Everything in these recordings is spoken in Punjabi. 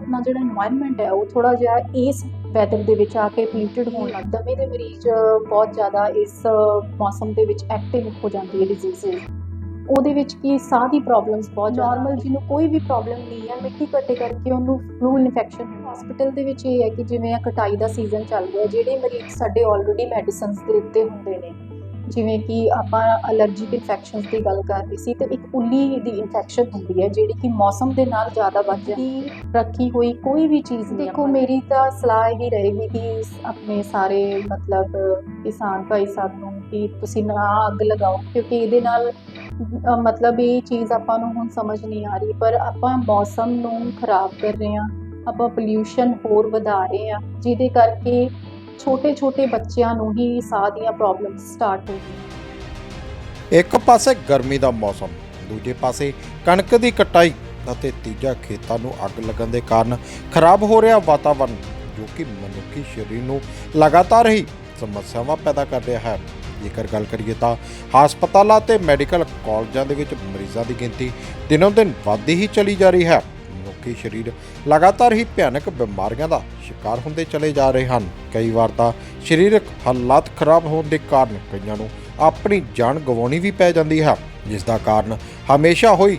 ਆਪਣਾ ਜਿਹੜਾ এনवायरनमेंट ਹੈ ਉਹ ਥੋੜਾ ਜਿਹਾ ਇਸ ਵੈਦਰ ਦੇ ਵਿੱਚ ਆ ਕੇ ਪੋਲੂਟਡ ਹੋਣ ਲੱਗਦਾ ਦਮੇ ਦੇ ਮਰੀਜ਼ ਬਹੁਤ ਜ਼ਿਆਦਾ ਇਸ ਮੌਸਮ ਦੇ ਵਿੱਚ ਐਕਟਿਵ ਹੋ ਜਾਂਦੀ ਹੈ ਡਿਜ਼ੀਜ਼ਸ ਉਹਦੇ ਵਿੱਚ ਕੀ ਸਾਹ ਦੀ ਪ੍ਰੋਬਲਮਸ ਬਹੁਤ ਨਾਰਮਲ ਜਿਹਨੂੰ ਕੋਈ ਵੀ ਪ੍ਰੋਬਲਮ ਨਹੀਂ ਹੈ ਮਿੱਟੀ ਘਟੇ ਕਰਕੇ ਉਹਨੂੰ ਫਲੂ ਇਨਫੈਕਸ਼ਨ ਹਸਪੀਟਲ ਦੇ ਵਿੱਚ ਇਹ ਹੈ ਕਿ ਜਿਵੇਂ ਆ ਕਟਾਈ ਦਾ ਸੀਜ਼ਨ ਚੱਲ ਰਿਹਾ ਜਿਹੜੇ ਮਰੀਜ਼ ਸਾਡੇ ਆਲਰੇਡੀ ਮੈਡੀਸਿਨਸ ਦੇ ਉੱਤੇ ਹੁੰਦੇ ਨੇ ਜਿਵੇਂ ਕਿ ਆਪਾਂ ਅਲਰਜੀਕ ਇਨਫੈਕਸ਼ਨਸ ਦੀ ਗੱਲ ਕਰ ਰਹੀ ਸੀ ਤੇ ਇੱਕ ਉੱਲੀ ਦੀ ਇਨਫੈਕਸ਼ਨ ਹੁੰਦੀ ਹੈ ਜਿਹੜੀ ਕਿ ਮੌਸਮ ਦੇ ਨਾਲ ਜ਼ਿਆਦਾ ਵੱਧ ਜਾਂਦੀ ਹੈ। ਰੱਖੀ ਹੋਈ ਕੋਈ ਵੀ ਚੀਜ਼ ਨਹੀਂ ਦੇਖੋ ਮੇਰੀ ਤਾਂ ਸਲਾਹ ਇਹ ਰਹੇਗੀ ਕਿ ਆਪਣੇ ਸਾਰੇ ਮਤਲਬ ਕਿਸਾਨ ਭਾਈ ਸਾਹਿਬ ਨੂੰ ਕਿ ਤੁਸੀਂ ਨਾ ਅੱਗ ਲਗਾਓ ਕਿਉਂਕਿ ਇਹਦੇ ਨਾਲ ਮਤਲਬ ਇਹ ਚੀਜ਼ ਆਪਾਂ ਨੂੰ ਹੁਣ ਸਮਝ ਨਹੀਂ ਆ ਰਹੀ ਪਰ ਆਪਾਂ ਮੌਸਮ ਨੂੰ ਖਰਾਬ ਕਰ ਰਹੇ ਹਾਂ ਆਪਾਂ ਪੋਲਿਊਸ਼ਨ ਹੋਰ ਵਧਾ ਰਹੇ ਹਾਂ ਜਿਹਦੇ ਕਰਕੇ ਛੋਟੇ ਛੋਟੇ ਬੱਚਿਆਂ ਨੂੰ ਹੀ ਸਾਹ ਦੀਆਂ ਪ੍ਰੋਬਲਮਸ ਸਟਾਰਟ ਹੋ ਗਈਆਂ। ਇੱਕ ਪਾਸੇ ਗਰਮੀ ਦਾ ਮੌਸਮ, ਦੂਜੇ ਪਾਸੇ ਕਣਕ ਦੀ ਕਟਾਈ ਅਤੇ ਤੀਜਾ ਖੇਤਾਂ ਨੂੰ ਅੱਗ ਲੱਗਣ ਦੇ ਕਾਰਨ ਖਰਾਬ ਹੋ ਰਿਹਾ ਵਾਤਾਵਰਣ ਜੋ ਕਿ ਮਨੁੱਖੀ ਸਰੀਰ ਨੂੰ ਲਗਾਤਾਰ ਹੀ ਸਮੱਸਿਆਵਾਂ ਪੈਦਾ ਕਰ ਰਿਹਾ ਹੈ। ਜੇਕਰ ਗੱਲ ਕਰੀਏ ਤਾਂ ਹਸਪਤਾਲਾਂ ਤੇ ਮੈਡੀਕਲ ਕਾਲਜਾਂ ਦੇ ਵਿੱਚ ਮਰੀਜ਼ਾਂ ਦੀ ਗਿਣਤੀ ਦਿਨੋਂ ਦਿਨ ਵੱਧਦੀ ਹੀ ਚਲੀ ਜਾ ਰਹੀ ਹੈ। ਮਨੁੱਖੀ ਸਰੀਰ ਲਗਾਤਾਰ ਹੀ ਭਿਆਨਕ ਬਿਮਾਰੀਆਂ ਦਾ ਸ਼ਿਕਾਰ ਹੁੰਦੇ ਚਲੇ ਜਾ ਰਹੇ ਹਨ। ਕਈ ਵਾਰ ਤਾਂ ਸਰੀਰਕ ਹਾਲਾਤ ਖਰਾਬ ਹੋਣ ਦੇ ਕਾਰਨ ਕਈਆਂ ਨੂੰ ਆਪਣੀ ਜਾਨ ਗਵਾਉਣੀ ਵੀ ਪੈ ਜਾਂਦੀ ਹੈ, ਜਿਸ ਦਾ ਕਾਰਨ ਹਮੇਸ਼ਾ ਹੋਈ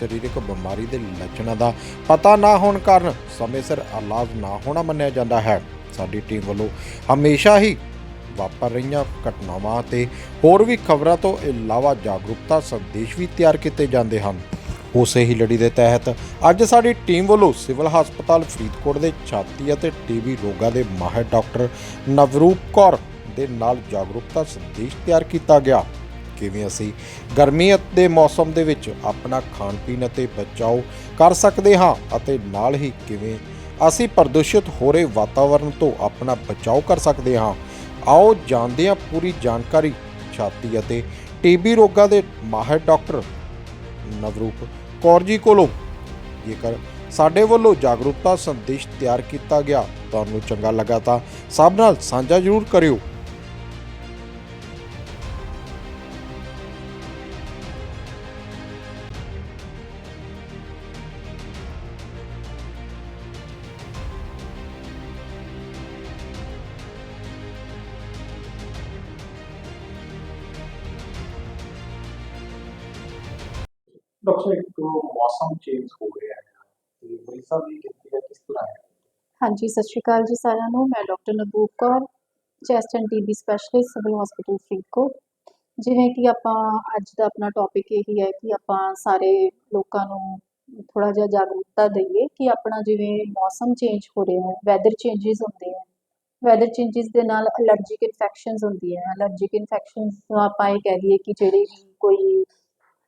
ਸਰੀਰਕ ਬਿਮਾਰੀ ਦੇ ਲੱਛਣਾਂ ਦਾ ਪਤਾ ਨਾ ਹੋਣ ਕਾਰਨ ਸਮੇਂ ਸਿਰ ਇਲਾਜ ਨਾ ਹੋਣਾ ਮੰਨਿਆ ਜਾਂਦਾ ਹੈ। ਸਾਡੀ ਟੀਮ ਵੱਲੋਂ ਹਮੇਸ਼ਾ ਹੀ ਵਾਪਰ ਰਹੀਆਂ ਘਟਨਾਵਾਂ ਤੇ ਹੋਰ ਵੀ ਖਬਰਾਂ ਤੋਂ ਇਲਾਵਾ ਜਾਗਰੂਕਤਾ ਸੰਦੇਸ਼ ਵੀ ਤਿਆਰ ਕੀਤੇ ਜਾਂਦੇ ਹਨ। ਉਸੇ ਹੀ ਲੜੀ ਦੇ ਤਹਿਤ ਅੱਜ ਸਾਡੀ ਟੀਮ ਵੱਲੋਂ ਸਿਵਲ ਹਸਪਤਾਲ ਫਰੀਦਕੋਟ ਦੇ ਛਾਤੀ ਅਤੇ ਟੀਬੀ ਰੋਗਾਂ ਦੇ ਮਾਹਿਰ ਡਾਕਟਰ ਨਵਰੂਪ ਕੌਰ ਦੇ ਨਾਲ ਜਾਗਰੂਕਤਾ ਸੰਦੇਸ਼ ਤਿਆਰ ਕੀਤਾ ਗਿਆ। ਕਿਵੇਂ ਅਸੀਂ ਗਰਮੀ ਦੇ ਮੌਸਮ ਦੇ ਵਿੱਚ ਆਪਣਾ ਖਾਣ ਪੀਣ ਅਤੇ ਬਚਾਓ ਕਰ ਸਕਦੇ ਹਾਂ ਅਤੇ ਨਾਲ ਹੀ ਕਿਵੇਂ ਅਸੀਂ ਪ੍ਰਦੂਸ਼ਿਤ ਹੋ ਰਹੇ ਵਾਤਾਵਰਣ ਤੋਂ ਆਪਣਾ ਬਚਾਓ ਕਰ ਸਕਦੇ ਹਾਂ। ਆਓ ਜਾਣਦੇ ਹਾਂ ਪੂਰੀ ਜਾਣਕਾਰੀ। ਛਾਤੀ ਅਤੇ ਟੀਬੀ ਰੋਗਾਂ ਦੇ ਮਾਹਿਰ ਡਾਕਟਰ ਨਵਰੂਪ ਕੌਰ ਜੀ ਕੋਲੋਂ। ਜੇਕਰ ਸਾਡੇ ਵੱਲੋਂ ਜਾਗਰੂਕਤਾ ਸੰਦੇਸ਼ ਤਿਆਰ ਕੀਤਾ ਗਿਆ, ਤੁਹਾਨੂੰ ਚੰਗਾ ਲੱਗਾ ਤਾਂ ਸਭ ਨਾਲ ਸਾਂਝਾ ਜ਼ਰੂਰ ਕਰਿਓ। ਡਾਕਟਰ ਇੱਕ ਮੌਸਮ ਚੇਂਜ ਹੋ ਰਿਹਾ ਹੈ। ਤੇ ਮਰੀਜ਼ਾਂ ਦੀ ਗਿਣਤੀ ਕਿਸ ਤਰ੍ਹਾਂ ਹੈ? ਹਾਂਜੀ, ਸਤਿ ਸ਼੍ਰੀ ਅਕਾਲ ਜੀ ਸਾਰਿਆਂ ਨੂੰ। ਮੈਂ doctor ਨਬੂਕ Kaur chest and TB specialist civil hospital Faridkot. ਜਿਵੇਂ ਕਿ ਆਪਾਂ ਅੱਜ ਦਾ ਆਪਣਾ ਟੌਪਿਕ ਇਹੀ ਹੈ ਕਿ ਆਪਾਂ ਸਾਰੇ ਲੋਕਾਂ ਨੂੰ ਥੋੜਾ ਜਿਹਾ ਜਾਗਰੂਕਤਾ ਦਈਏ ਕਿ ਆਪਣਾ ਜਿਵੇਂ ਮੌਸਮ ਚੇਂਜ ਹੋ ਰਿਹਾ ਹੈ ਵੈਦਰ ਚੇਂਜਸ ਹੁੰਦੇ ਆ। ਵੈਦਰ ਚੇਂਜਸ ਦੇ ਨਾਲ ਅਲਰਜੀਕ ਇਨਫੈਕਸ਼ਨਸ ਹੁੰਦੀਆਂ ਅਲਰਜੀਕ ਇਨਫੈਕਸ਼ਨਸ ਆਪਾਂ ਇਹ ਕਹਿ ਲਈਏ ਕਿ ਜਿਹੜੇ ਕੋਈ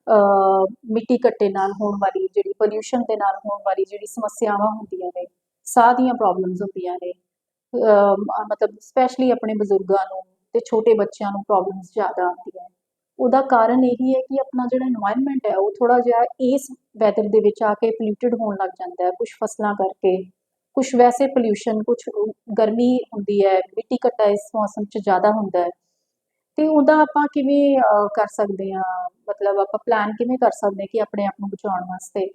ਮਿੱਟੀ ਕੱਟੇ ਨਾਲ ਹੋਣ ਵਾਲੀ ਜਿਹੜੀ ਪੋਲੂਸ਼ਨ ਦੇ ਨਾਲ ਹੋਣ ਵਾਲੀ ਜਿਹੜੀ ਸਮੱਸਿਆਵਾਂ ਹੁੰਦੀਆਂ ਨੇ, ਸਾਹ ਦੀਆਂ ਪ੍ਰੋਬਲਮਸ ਹੁੰਦੀਆਂ ਨੇ ਮਤਲਬ ਸਪੈਸ਼ਲੀ ਆਪਣੇ ਬਜ਼ੁਰਗਾਂ ਨੂੰ ਤੇ ਛੋਟੇ ਬੱਚਿਆਂ ਨੂੰ ਪ੍ਰੋਬਲਮਸ ਜ਼ਿਆਦਾ ਆਉਂਦੀਆਂ ਨੇ। ਉਹਦਾ ਕਾਰਨ ਇਹ ਵੀ ਹੈ ਕਿ ਆਪਣਾ ਜਿਹੜਾ এনवायरमेंट ਹੈ, ਉਹ ਥੋੜਾ ਜਿਹਾ ਇਸ ਵੈਦਰ ਦੇ ਵਿੱਚ ਆ ਕੇ ਪੋਲੂਟਡ ਹੋਣ ਲੱਗ ਜਾਂਦਾ ਹੈ ਕੁਝ ਫਸਲਾਂ ਕਰਕੇ। ਕੁਝ ਵੈਸੇ ਪੋਲੂਸ਼ਨ ਕੁਝ ਗਰਮੀ ਹੁੰਦੀ ਹੈ, ਮਿੱਟੀ ਘਟਾ ਇਸ ਮੌਸਮ 'ਚ ਜ਼ਿਆਦਾ ਹੁੰਦਾ ਹੈ। ਤੇ ਉਹਦਾ ਆਪਾਂ ਕਿਵੇਂ ਅਹ, ਕਰ ਸਕਦੇ ਹਾਂ? ਮਤਲਬ ਆਪਾਂ ਪਲਾਨ ਕਿਵੇਂ ਕਰ ਸਕਦੇ ਹਾਂ ਕਿ ਆਪਣੇ ਆਪ ਨੂੰ ਬਚਾਉਣ ਵਾਸਤੇ?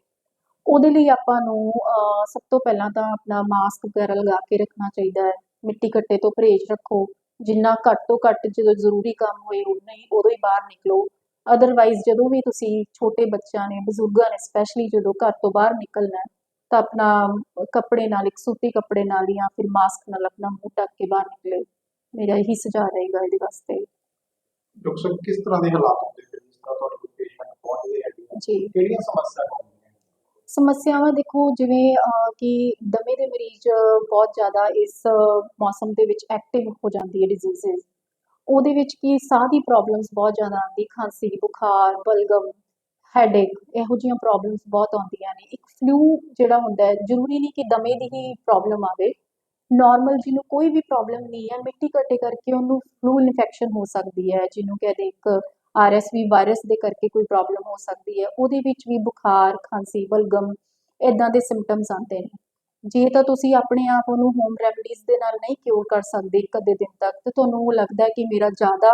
ਉਹਦੇ ਲਈ ਆਪਾਂ ਨੂੰ ਅਹ, ਸਭ ਤੋਂ ਪਹਿਲਾਂ ਤਾਂ ਆਪਣਾ ਮਾਸਕ ਵਗੈਰਾ ਲਗਾ ਕੇ ਰੱਖਣਾ ਚਾਹੀਦਾ ਹੈ। ਮਿੱਟੀ ਘੱਟੇ ਤੋਂ ਪਰਹੇਜ਼ ਰੱਖੋ। ਜਿੰਨਾ ਘੱਟ ਤੋਂ ਘੱਟ ਜਦੋਂ ਜ਼ਰੂਰੀ ਕੰਮ ਹੋਏ ਉਨਾ ਹੀ ਉਦੋਂ ਹੀ ਬਾਹਰ ਨਿਕਲੋ। ਅਦਰਵਾਈਜ਼ ਜਦੋਂ ਵੀ ਤੁਸੀਂ ਛੋਟੇ ਬੱਚਿਆਂ ਨੇ ਬਜ਼ੁਰਗਾਂ ਨੇ ਸਪੈਸ਼ਲੀ ਜਦੋਂ ਘਰ ਤੋਂ ਬਾਹਰ ਨਿਕਲਣਾ ਹੈ ਤਾਂ ਆਪਣਾ ਕੱਪੜੇ ਨਾਲ ਇੱਕ ਸੂਤੀ ਕੱਪੜੇ ਨਾਲ ਜਾਂ ਫਿਰ ਮਾਸਕ ਨਾਲ ਆਪਣਾ ਮੂੰਹ ਢੱਕ ਕੇ ਬਾਹਰ ਨਿਕਲੇ। ਮੇਰਾ ਇਹੀ ਸੁਝਾਅ ਰਹੇਗਾ ਇਹਦੇ ਵਾਸਤੇ। ਡਾਕਟਰ ਸਾਹਿਬ ਕਿਸ ਤਰ੍ਹਾਂ ਦੇ ਹਾਲਾਤ ਹੁੰਦੇ ਫਿਰ ਜਿਸ ਤਰ੍ਹਾਂ ਤੁਹਾਡੇ ਕੋਲ ਪੇਸ਼ੈਂਟ ਪਹੁੰਚਦੇ ਹੈਗੇ? ਜੀ। ਕਿਹੜੀਆਂ ਸਮੱਸਿਆਵਾਂ ਹੁੰਦੀਆਂ ਸਮੱਸਿਆਵਾਂ ਦੇਖੋ ਜਿਵੇਂ ਅਹ, ਕਿ ਦਮੇ ਦੇ ਮਰੀਜ਼ ਬਹੁਤ ਜ਼ਿਆਦਾ ਇਸ ਮੌਸਮ ਦੇ ਵਿੱਚ ਐਕਟਿਵ ਹੋ ਜਾਂਦੀ ਹੈ ਡਿਜ਼ੀਜ਼ਸ ਉਹਦੇ ਵਿੱਚ ਕੀ ਸਾਹ ਦੀ ਪ੍ਰੋਬਲਮਸ ਬਹੁਤ ਜ਼ਿਆਦਾ ਆਉਂਦੀ ਖਾਂਸੀ ਬੁਖਾਰ ਬਲਗਮ ਹੈਡੇਕ ਇਹੋ ਜਿਹੀਆਂ ਪ੍ਰੋਬਲਮਸ ਬਹੁਤ ਆਉਂਦੀਆਂ ਨੇ। ਇੱਕ ਫਲੂ ਜਿਹੜਾ ਹੁੰਦਾ ਹੈ ਜ਼ਰੂਰੀ ਨਹੀਂ ਕਿ ਦਮੇ ਦੀ ਹੀ ਪ੍ਰੋਬਲਮ ਆਵੇ। ਨਾਰਮਲ ਜਿਹਨੂੰ ਕੋਈ ਵੀ ਪ੍ਰੋਬਲਮ ਨਹੀਂ ਹੈ, ਮਿੱਟੀ ਘੱਟੇ ਕਰਕੇ ਉਹਨੂੰ ਫਲੂ ਇਨਫੈਕਸ਼ਨ ਹੋ ਸਕਦੀ ਹੈ, ਜਿਹਨੂੰ ਕਹਿੰਦੇ ਇੱਕ ਆਰਐਸਵੀ ਵਾਇਰਸ ਦੇ ਕਰਕੇ ਕੋਈ ਪ੍ਰੋਬਲਮ ਹੋ ਸਕਦੀ ਹੈ, ਉਹਦੇ ਵਿੱਚ ਵੀ ਬੁਖਾਰ, ਖਾਂਸੀ ਬਲਗਮ ਇਦਾਂ ਦੇ ਸਿੰਪਟਮਸ ਆਉਂਦੇ ਨੇ। ਜੇ ਤਾਂ ਤੁਸੀਂ ਆਪਣੇ ਆਪ ਉਹਨੂੰ ਹੋਮ ਰੈਮਡੀਜ਼ ਦੇ ਨਾਲ ਨਹੀਂ ਕਿਉਰ ਕਰ ਸਕਦੇ ਇੱਕ ਅੱਧੇ ਦਿਨ ਤੱਕ, ਤੇ ਤੁਹਾਨੂੰ ਲੱਗਦਾ ਕਿ ਮੇਰਾ ਜ਼ਿਆਦਾ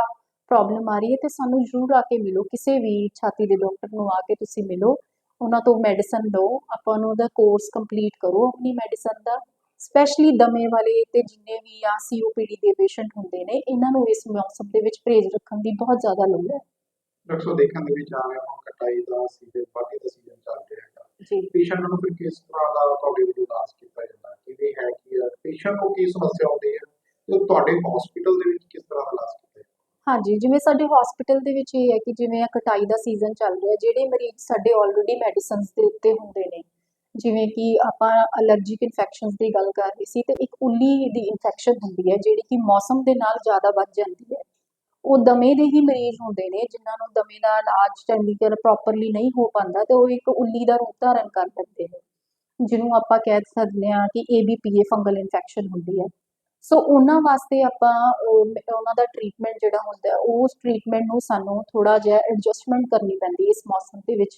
ਪ੍ਰੋਬਲਮ ਆ ਰਹੀ ਹੈ, ਤੇ ਸਾਨੂੰ ਜ਼ਰੂਰ ਆ ਕੇ ਮਿਲੋ, ਕਿਸੇ ਵੀ ਛਾਤੀ ਦੇ ਡਾਕਟਰ ਨੂੰ ਆ ਕੇ ਤੁਸੀਂ ਮਿਲੋ, ਉਹਨਾਂ ਤੋਂ ਮੈਡੀਸਨ ਲਓ, ਆਪਾਂ ਨੂੰ ਉਹਦਾ ਕੋਰਸ ਕੰਪਲੀਟ ਕਰੋ, ਆਪਣੀ ਮੈਡੀਸਨ ਦਾ। ਸਪੈਸ਼ਲੀ ਦਮੇ ਵਾਲੇ ਤੇ ਜਿੰਨੇ ਵੀ ਆ ਸੀਓਪੀਡੀ ਦੇ ਪੇਸ਼ੈਂਟ ਹੁੰਦੇ ਨੇ ਇਹਨਾਂ ਨੂੰ ਇਸ ਮੌਸਮ ਦੇ ਵਿੱਚ ਪਰਹੇਜ਼ ਰੱਖਣ ਦੀ ਬਹੁਤ ਜ਼ਿਆਦਾ ਲੋੜ ਹੈ। ਡਾਕਟਰ ਦੇਖਣ ਦੇ ਵਿੱਚ ਆ ਰਿਹਾ ਹੁਣ ਕਟਾਈ ਦਾ ਸੀਜ਼ਨ ਵਾਢੀ ਦਾ ਸੀਜ਼ਨ ਚੱਲ ਰਿਹਾ ਹੈ ਜੀ। ਪੇਸ਼ੈਂਟ ਨੂੰ ਫਿਰ ਕਿਸ ਤਰ੍ਹਾਂ ਦਾ ਤੁਹਾਡੇ ਵੱਲੋਂ ਇਲਾਜ ਕੀਤਾ ਜਾਂਦਾ ਕਿਵੇਂ ਹੈ ਕਿ ਪੇਸ਼ੈਂਟ ਨੂੰ ਕੀ ਸਮੱਸਿਆ ਆਉਂਦੀ ਹੈ? ਤੇ ਤੁਹਾਡੇ ਹਸਪੀਟਲ ਦੇ ਵਿੱਚ ਕਿਸ ਤਰ੍ਹਾਂ ਦਾ ਇਲਾਜ ਕੀਤਾ ਜਾਂਦਾ ਹਾਂਜੀ ਜਿਵੇਂ ਸਾਡੇ ਹਸਪੀਟਲ ਦੇ ਵਿੱਚ ਇਹ ਹੈ ਕਿ ਜਿਵੇਂ ਆ ਕਟਾਈ ਦਾ ਸੀਜ਼ਨ ਚੱਲ ਰਿਹਾ ਜਿਹੜੇ ਮਰੀਜ਼ ਸਾਡੇ ਆਲਰੇਡੀ ਮੈਡੀਸਿਨਸ ਦੇ ਉੱਤੇ ਹੁੰਦੇ ਨੇ ਜਿਵੇਂ ਕਿ ਆਪਾਂ ਅਲਰਜੀਕ ਇਨਫੈਕਸ਼ਨਸ ਦੀ ਗੱਲ ਕਰ ਰਹੀ ਸੀ, ਤੇ ਇੱਕ ਉੱਲੀ ਦੀ ਇਨਫੈਕਸ਼ਨ ਹੁੰਦੀ ਹੈ, ਜਿਹੜੀ ਕਿ ਮੌਸਮ ਦੇ ਨਾਲ ਜ਼ਿਆਦਾ ਵੱਧ ਜਾਂਦੀ ਹੈ। ਉਹ ਦਮੇ ਦੇ ਹੀ ਮਰੀਜ਼ ਹੁੰਦੇ ਨੇ, ਜਿਨ੍ਹਾਂ ਨੂੰ ਦਮੇ ਦਾ ਇਲਾਜ ਚੰਗੀ ਤਰ੍ਹਾਂ ਪ੍ਰੋਪਰਲੀ ਨਹੀਂ ਹੋ ਪਾਉਂਦਾ, ਤੇ ਉਹ ਇੱਕ ਉੱਲੀ ਦਾ ਰੂਪ ਧਾਰਨ ਕਰ ਲੈਂਦੇ ਨੇ, ਜਿਹਨੂੰ ਆਪਾਂ ਕਹਿ ਸਕਦੇ ਹਾਂ ਕਿ ABPA ਫੰਗਲ ਇਨਫੈਕਸ਼ਨ ਹੁੰਦੀ ਹੈ। ਸੋ ਉਹਨਾਂ ਵਾਸਤੇ ਆਪਾਂ ਉਹਨਾਂ ਦਾ ਟ੍ਰੀਟਮੈਂਟ ਜਿਹੜਾ ਹੁੰਦਾ ਉਸ ਟ੍ਰੀਟਮੈਂਟ ਨੂੰ ਸਾਨੂੰ ਥੋੜਾ ਜਿਹਾ ਐਡਜਸਟਮੈਂਟ ਕਰਨੀ ਪੈਂਦੀ ਹੈ ਇਸ ਮੌਸਮ ਦੇ ਵਿੱਚ।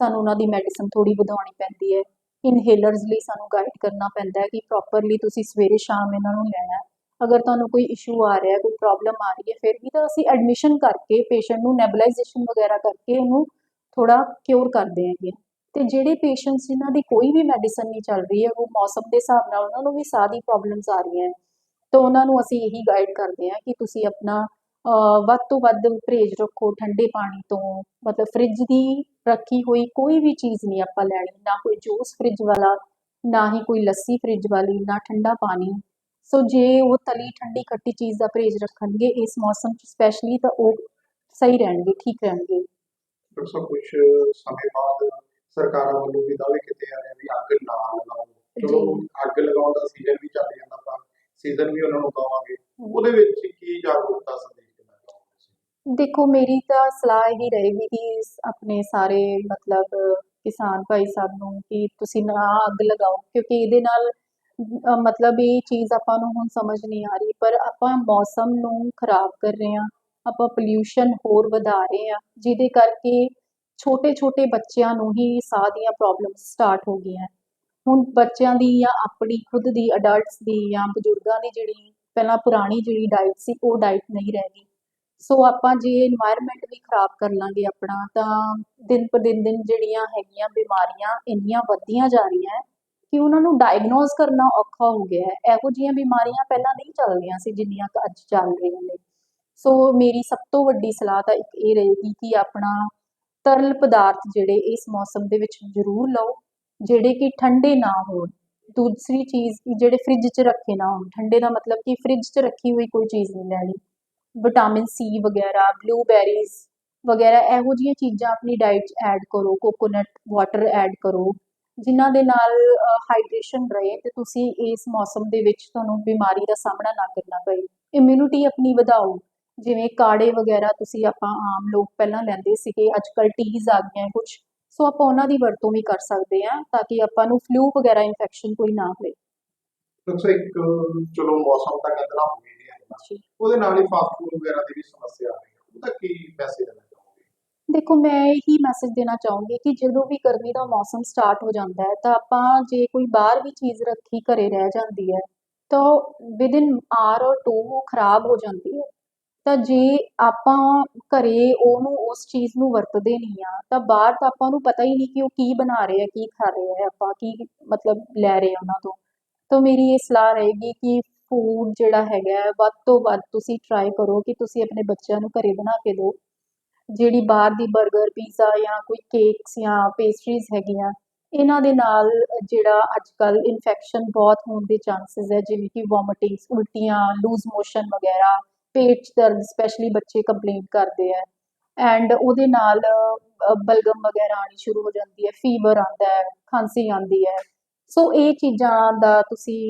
ਸਾਨੂੰ ਉਹਨਾਂ ਦੀ ਮੈਡੀਸਨ ਥੋੜੀ ਵਧਾਉਣੀ ਪੈਂਦੀ ਹੈ। ਇਨਹੇਲਰਸ ਲਈ ਸਾਨੂੰ ਗਾਈਡ ਕਰਨਾ ਪੈਂਦਾ ਹੈ ਕਿ ਪ੍ਰੋਪਰਲੀ ਤੁਸੀਂ ਸਵੇਰੇ ਸ਼ਾਮ ਇਹਨਾਂ ਨੂੰ ਲੈਣਾ ਹੈ। ਅਗਰ ਤੁਹਾਨੂੰ ਕੋਈ ਇਸ਼ੂ ਆ ਰਿਹਾ ਕੋਈ ਪ੍ਰੋਬਲਮ ਆ ਰਹੀ ਹੈ, ਫਿਰ ਵੀ ਤਾਂ ਅਸੀਂ ਐਡਮਿਸ਼ਨ ਕਰਕੇ ਪੇਸ਼ੈਂਟ ਨੂੰ ਨੈਬਲਾਈਜੇਸ਼ਨ ਵਗੈਰਾ ਕਰਕੇ ਉਹਨੂੰ ਥੋੜਾ ਕਿਉਰ ਕਰਦੇ ਹੈਗੇ ਤੇ ਜਿਹੜੇ ਪੇਸ਼ੈਂਟਸ ਜਿਨ੍ਹਾਂ ਦੀ ਕੋਈ ਵੀ ਮੈਡੀਸਨ ਨਹੀਂ ਚੱਲ ਰਹੀ ਹੈ, ਉਹ ਮੌਸਮ ਦੇ ਹਿਸਾਬ ਨਾਲ ਉਹਨਾਂ ਨੂੰ ਵੀ ਸਾਹ ਦੀ ਪ੍ਰੋਬਲਮਸ ਆ ਰਹੀਆਂ ਹੈ, ਤਾਂ ਉਹਨਾਂ ਨੂੰ ਅਸੀਂ ਇਹੀ ਗਾਈਡ ਕਰਦੇ ਹਾਂ ਕਿ ਤੁਸੀਂ ਆਪਣਾ ਵੱਧ ਤੋਂ ਵੱਧ ਪਰਹੇਜ਼ ਰੱਖੋ ਠੰਡੇ ਪਾਣੀ ਤੋਂ। ਮਤਲਬ ਫ੍ਰਿਜ ਦੀ ਰੱਖੀ ਹੋਈ ਕੋਈ ਵੀ ਚੀਜ਼ ਨਹੀਂ ਆਪਾਂ ਲੈਣੀ ਨਾ ਕੋਈ ਜੂਸ ਫ੍ਰਿਜ ਵਾਲਾ ਨਾ ਹੀ ਕੋਈ ਲੱਸੀ ਫ੍ਰਿਜ ਵਾਲੀ ਨਾ ਠੰਡਾ ਪਾਣੀ। ਸੋ ਜੇ ਉਹ ਤਲੀ ਠੰਡੀ ਖੱਟੀ ਚੀਜ਼ ਦਾ ਪਰਹੇਜ਼ ਰੱਖਣਗੇ ਇਸ ਮੌਸਮ 'ਚ ਸਪੈਸ਼ਲੀ ਤਾਂ ਉਹ ਸਹੀ ਰਹਿਣਗੇ ਠੀਕ ਰਹਿਣਗੇ। ਡਾਕਟਰ ਸਾਹਿਬ ਕੁਝ ਸਮੇਂ ਬਾਅਦ ਸਰਕਾਰਾਂ ਵੱਲੋਂ ਵੀ ਦਾਅਵੇ ਕੀਤੇ ਜਾ ਰਹੇ ਵੀ ਅੱਗ ਨਾ ਲਗਾਓ। ਚਲੋ। ਅੱਗ ਲਗਾਉਣ ਦਾ ਸੀਜ਼ਨ ਵੀ ਚੱਲ ਜਾਂਦਾ ਤਾਂ ਸੀਜ਼ਨ ਵੀ ਉਹਨਾਂ ਨੂੰ ਦਵਾਂਗੇ। ਉਹਦੇ ਵਿੱਚ ਕੀ ਜਾਗਰੂਕਤਾ ਸੰਦੇਸ਼ ਦੇਣਾ ਚਾਹੋਗੇ ਤੁਸੀਂ? ਦੇਖੋ ਮੇਰੀ ਤਾਂ ਸਲਾਹ ਇਹੀ ਰਹੇਗੀ ਕਿ ਆਪਣੇ ਸਾਰੇ ਮਤਲਬ ਕਿਸਾਨ ਭਾਈ ਸਾਹਿਬ ਨੂੰ ਕਿ ਤੁਸੀਂ ਨਾ ਅੱਗ ਲਗਾਓ ਕਿਉਂਕਿ ਇਹਦੇ ਨਾਲ ਅ, ਮਤਲਬ ਇਹ ਚੀਜ਼ ਆਪਾਂ ਨੂੰ ਹੁਣ ਸਮਝ ਨਹੀਂ ਆ ਰਹੀ ਪਰ ਆਪਾਂ ਮੌਸਮ ਨੂੰ ਖਰਾਬ ਕਰ ਰਹੇ ਹਾਂ ਆਪਾਂ ਪੋਲਿਊਸ਼ਨ ਹੋਰ ਵਧਾ ਰਹੇ ਹਾਂ ਜਿਹਦੇ ਕਰਕੇ ਛੋਟੇ ਛੋਟੇ ਬੱਚਿਆਂ ਨੂੰ ਹੀ ਸਾਹ ਦੀਆਂ ਪ੍ਰੋਬਲਮਸ ਸਟਾਰਟ ਹੋ ਗਈਆਂ। ਹੁਣ ਬੱਚਿਆਂ ਦੀ ਜਾਂ ਆਪਣੀ ਖੁਦ ਦੀ ਅਡਲਟਸ ਦੀ ਜਾਂ ਬਜ਼ੁਰਗਾਂ ਦੀ ਜਿਹੜੀ ਪਹਿਲਾਂ ਪੁਰਾਣੀ ਜਿਹੜੀ ਡਾਈਟ ਸੀ ਉਹ ਡਾਈਟ ਨਹੀਂ ਰਹਿ ਗਈ। ਸੋ ਆਪਾਂ ਜੇ এনवायरमेंट ਵੀ ਖਰਾਬ ਕਰ ਲਾਂਗੇ ਆਪਣਾ, ਤਾਂ ਦਿਨ ਪਰ ਦਿਨ ਦਿਨ ਜਿਹੜੀਆਂ ਹੈਗੀਆਂ ਬਿਮਾਰੀਆਂ ਇੰਨੀਆਂ ਵੱਧਦੀਆਂ ਜਾ ਰਹੀਆਂ ਹੈ ਕਿ ਉਹਨਾਂ ਨੂੰ ਡਾਇਗਨੋਸ ਕਰਨਾ ਔਖਾ ਹੋ ਗਿਆ ਹੈ। ਇਹੋ ਜਿਹੀਆਂ ਬਿਮਾਰੀਆਂ ਪਹਿਲਾਂ ਨਹੀਂ ਚੱਲਦੀਆਂ ਸੀ ਜਿੰਨੀਆਂ ਅੱਜ ਚੱਲ ਰਹੀਆਂ ਨੇ। ਸੋ ਮੇਰੀ ਸਭ ਤੋਂ ਵੱਡੀ ਸਲਾਹ ਤਾਂ ਇੱਕ ਇਹ ਰਹੇਗੀ ਕਿ ਆਪਣਾ ਤਰਲ ਪਦਾਰਥ ਜਿਹੜੇ ਇਸ ਮੌਸਮ ਦੇ ਵਿੱਚ ਜ਼ਰੂਰ ਲਓ, ਜਿਹੜੇ ਕਿ ਠੰਡੇ ਨਾ ਹੋਣ। ਦੂਸਰੀ ਚੀਜ਼, ਜਿਹੜੇ ਫ੍ਰਿਜ 'ਚ ਰੱਖੇ ਨਾ ਹੋਣ। ਠੰਡੇ ਦਾ ਮਤਲਬ ਕਿ ਫ੍ਰਿਜ 'ਚ ਰੱਖੀ ਹੋਈ ਕੋਈ ਚੀਜ਼ ਨਹੀਂ ਲੈਣੀ। ਵਿਟਾਮਿਨ ਸੀ ਵਗੈਰਾ ਬਲੂਬੈਰੀਜ਼ ਵਗੈਰਾ, ਇਹੋ ਜਿਹੀਆਂ ਚੀਜ਼ਾਂ ਆਪਣੀ ਡਾਈਟ 'ਚ ਐਡ ਕਰੋ ਕੋਕੋਨਟ ਵਾਟਰ ਐਡ ਕਰੋ, ਜਿਨ੍ਹਾਂ ਦੇ ਨਾਲ ਹਾਈਡਰੇਸ਼ਨ ਰਹੇ ਤੇ ਤੁਸੀਂ ਇਸ ਮੌਸਮ ਦੇ ਵਿੱਚ ਤੁਹਾਨੂੰ ਬਿਮਾਰੀ ਦਾ ਸਾਹਮਣਾ ਨਾ ਕਰਨਾ ਪਏ। ਇਮਿਊਨਿਟੀ ਆਪਣੀ ਵਧਾਓ। ਜਿਵੇਂ ਕਾੜੇ ਵਗੈਰਾ ਤੁਸੀਂ ਆਪਾਂ ਆਮ ਲੋਕ ਪਹਿਲਾਂ ਲੈਂਦੇ ਸੀਗੇ ਅੱਜ ਕੱਲ੍ਹ ਟੀਜ਼ ਆ ਗਈਆਂ ਕੁਝ ਸੋ ਆਪਾਂ ਉਹਨਾਂ ਦੀ ਵਰਤੋਂ ਵੀ ਕਰ ਸਕਦੇ ਹਾਂ ਤਾਂ ਕਿ ਆਪਾਂ ਨੂੰ ਫਲੂ ਵਗੈਰਾ ਇਨਫੈਕਸ਼ਨ ਕੋਈ ਨਾ ਹੋਵੇ ਡਾਕਟਰ ਸਾਹਿਬ ਇੱਕ, ਚਲੋ ਮੌਸਮ ਤਾਂ ਗੰਦਲਾ ਹੋ ਹੀ ਉਹਦੇ ਨਾਲ ਹੀ ਫਾਸਟ ਫੂਡ ਵਗੈਰਾ ਦੀ ਵੀ ਸਮੱਸਿਆ ਆ ਰਹੀ ਹੈ। ਉਹਦਾ ਕੀ ਮੈਸੇਜ ਦੇਣਾ ਚਾਹੋਗੇ? ਦੇਖੋ ਮੈਂ ਇਹੀ ਮੈਸੇਜ ਦੇਣਾ ਚਾਹੂੰਗੀ ਕਿ ਜਦੋਂ ਵੀ ਗਰਮੀ ਦਾ ਮੌਸਮ ਸਟਾਰਟ ਹੋ ਜਾਂਦਾ ਹੈ ਤਾਂ ਆਪਾਂ ਜੇ ਕੋਈ ਬਾਹਰ ਵੀ ਚੀਜ਼ ਰੱਖੀ ਘਰੇ ਰਹਿ ਜਾਂਦੀ ਹੈ ਤਾਂ within hour or two ਉਹ ਖਰਾਬ ਹੋ ਜਾਂਦੀ ਹੈ। ਤਾਂ ਜੇ ਆਪਾਂ ਘਰੇ ਉਹਨੂੰ ਉਸ ਚੀਜ਼ ਨੂੰ ਵਰਤਦੇ ਨਹੀਂ ਆ ਤਾਂ ਬਾਹਰ ਤਾਂ ਆਪਾਂ ਨੂੰ ਪਤਾ ਹੀ ਨਹੀਂ ਕਿ ਉਹ ਕੀ ਬਣਾ ਰਹੇ ਆ ਕੀ ਖਾ ਰਹੇ ਆ ਆਪਾਂ ਕੀ ਮਤਲਬ ਲੈ ਰਹੇ ਆ ਉਹਨਾਂ ਤੋਂ। ਤਾਂ ਮੇਰੀ ਇਹ ਸਲਾਹ ਰਹੇਗੀ ਕਿ ਫੂਡ ਜਿਹੜਾ ਹੈਗਾ ਵੱਧ ਤੋਂ ਵੱਧ ਤੁਸੀਂ ਟਰਾਈ ਕਰੋ ਕਿ ਤੁਸੀਂ ਆਪਣੇ ਬੱਚਿਆਂ ਨੂੰ ਘਰੇ ਬਣਾ ਕੇ ਦਿਓ। ਜਿਹੜੀ ਬਾਹਰ ਦੀ 버ਗਰ ਪੀਜ਼ਾ ਜਾਂ ਕੋਈ ਕੇਕਸ ਜਾਂ ਪੇਸਟਰੀਜ਼ ਹੈਗੀਆਂ, ਇਹਨਾਂ ਦੇ ਨਾਲ ਜਿਹੜਾ ਅੱਜ ਕੱਲ ਇਨਫੈਕਸ਼ਨ ਬਹੁਤ ਹੋਣ ਦੇ ਚਾਂਸਸ ਹੈ, ਜਿਵੇਂ ਕਿ ਵੋਮਿਟਿੰਗਸ ਉਲਟੀਆਂ ਲੂਜ਼ ਮੋਸ਼ਨ ਵਗੈਰਾ, ਪੇਟ 'ਚ ਦਰਦ ਸਪੈਸ਼ਲੀ ਬੱਚੇ ਕੰਪਲੇਂਟ ਕਰਦੇ ਆ ਐਂਡ ਉਹਦੇ ਨਾਲ ਬਲਗਮ ਵਗੈਰਾ ਆਣੀ ਸ਼ੁਰੂ ਹੋ ਜਾਂਦੀ ਹੈ ਫੀਵਰ ਆਉਂਦਾ ਹੈ, ਖਾਂਸੀ ਆਉਂਦੀ ਹੈ। ਸੋ ਇਹ ਚੀਜ਼ਾਂ ਦਾ ਤੁਸੀਂ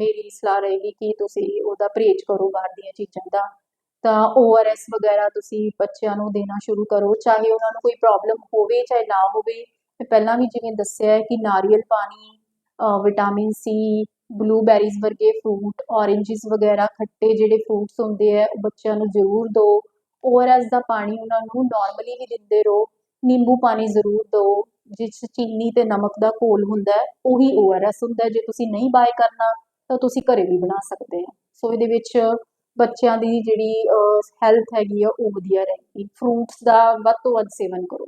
ਮੇਰੀ ਸਲਾਹ ਰਹੇਗੀ ਕਿ ਤੁਸੀਂ ਉਹਦਾ ਪਰਹੇਜ਼ ਕਰੋ ਬਾਹਰ ਦੀਆਂ ਚੀਜ਼ਾਂ ਦਾ। ਤਾਂ ORS ਵਗੈਰਾ ਤੁਸੀਂ ਬੱਚਿਆਂ ਨੂੰ ਦੇਣਾ ਸ਼ੁਰੂ ਕਰੋ, ਚਾਹੇ ਉਹਨਾਂ ਨੂੰ ਕੋਈ ਪ੍ਰੋਬਲਮ ਹੋਵੇ ਚਾਹੇ ਨਾ ਹੋਵੇ। ਮੈਂ ਪਹਿਲਾਂ ਵੀ ਜਿਵੇਂ ਦੱਸਿਆ ਹੈ ਕਿ ਨਾਰੀਅਲ ਪਾਣੀ ਵਿਟਾਮਿਨ ਸੀ ਬਲੂਬੈਰੀਜ਼ ਵਰਗੇ ਫਰੂਟ ਔਰੇਂਜਸ ਵਗੈਰਾ ਖੱਟੇ ਜਿਹੜੇ ਫਰੂਟਸ ਹੁੰਦੇ ਆ ਉਹ ਬੱਚਿਆਂ ਨੂੰ ਜ਼ਰੂਰ ਦਿਓ ORS ਦਾ ਪਾਣੀ ਉਹਨਾਂ ਨੂੰ ਨਾਰਮਲੀ ਵੀ ਦਿੰਦੇ ਰਹੋ। ਨਿੰਬੂ ਪਾਣੀ ਜ਼ਰੂਰ ਦਿਓ ਜਿਸ ਚੀਨੀ ਤੇ ਨਮਕ ਦਾ ਘੋਲ ਹੁੰਦਾ ਹੈ, ਉਹੀ ORS ਹੁੰਦਾ ਜੇ ਤੁਸੀਂ ਨਹੀਂ ਬਾਏ ਕਰਨਾ, ਤਾਂ ਤੁਸੀਂ ਘਰੇ ਵੀ ਬਣਾ ਸਕਦੇ ਹੋ। ਸੋ ਇਹਦੇ ਵਿੱਚ ਬੱਚਿਆਂ ਦੀ ਜਿਹੜੀ ਹੈਲਥ ਹੈਗੀ ਆ, ਉਹ ਵਧੀਆ ਰਹੇਗੀ। ਫਰੂਟਸ ਦਾ ਵੱਧ ਤੋਂ ਵੱਧ ਸੇਵਨ ਕਰੋ।